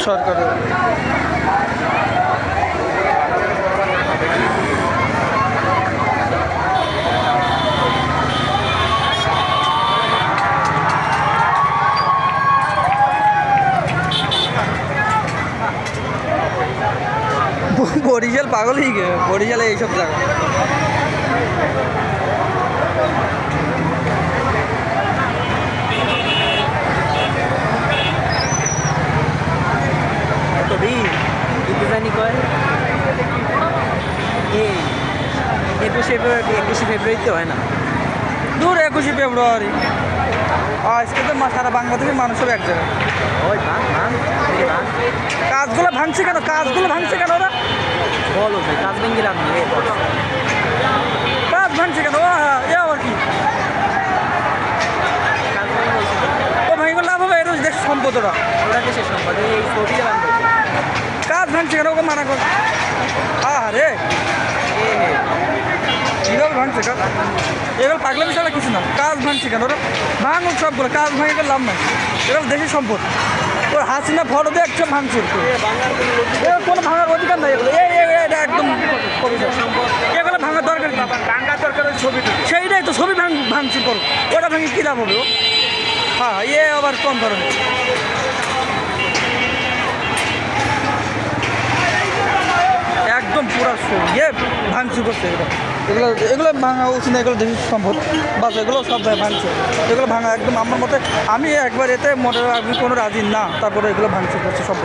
সরকারের। ব- বরিশাল পাগল হয়ে বরিশালে এইসব জায়গা। জানি কয়। এই একুশে ফেব্রুয়ারি একুশে ফেব্রুয়ারিতে হয় না। দূর একুশে ফেব্রুয়ারি। আজকে তো সারা বাংলাদেশের মানুষ সব এক জায়গায় কাজগুলো ভাঙছে কেন? কাজগুলো ভাঙছে কেন ওরা? বলো ভাই কাজ ভেঙে লাভ নেই। কাজ ভাঙছে কেন? ও হ্যাঁ এ আবার কি। ও ভাঙি লাভ হবে এটা দেশ সম্পদ ওরা। ওরা দেশের সম্পদ এই ছবিটা কাজ ভাঙছে কেন? ওকে মানা কর। আরে কীভাবে ভাঙছে কাজ? এবার পাগলামি ছাড়া কিছু না। কাজ ভাঙছে কেন ওরা ভাঙুক সবগুলো, কাজ ভাঙে লাভ নাই। এবার দেশের সম্পদ। ওর হাসিনা ফটো দিয়ে একদম ভাঙছে। কোনো ভাঙার অধিকার নাই এগুলো। এটা একদম এগুলো ভাঙার দরকার কি? ভাঙ্গা দরকার ছবি সেইটাই তো, ছবি ভাঙ ভাঙচুর করো ওটা ভাঙে কী লাভ হবে? হ্যাঁ এ আবার কোন ধরনের। ইয়ে ভাঙচুর করছে এগুলো। এগুলো এগুলো ভাঙা উচিত না, এগুলো দেশের সম্পদ বাস এগুলো সব ভাঙছে এগুলো ভাঙা একদম আমার মতে, আমি একবার এতে মনে আমি কোনো রাজি না, তারপরে এগুলো ভাঙচুর করছে সব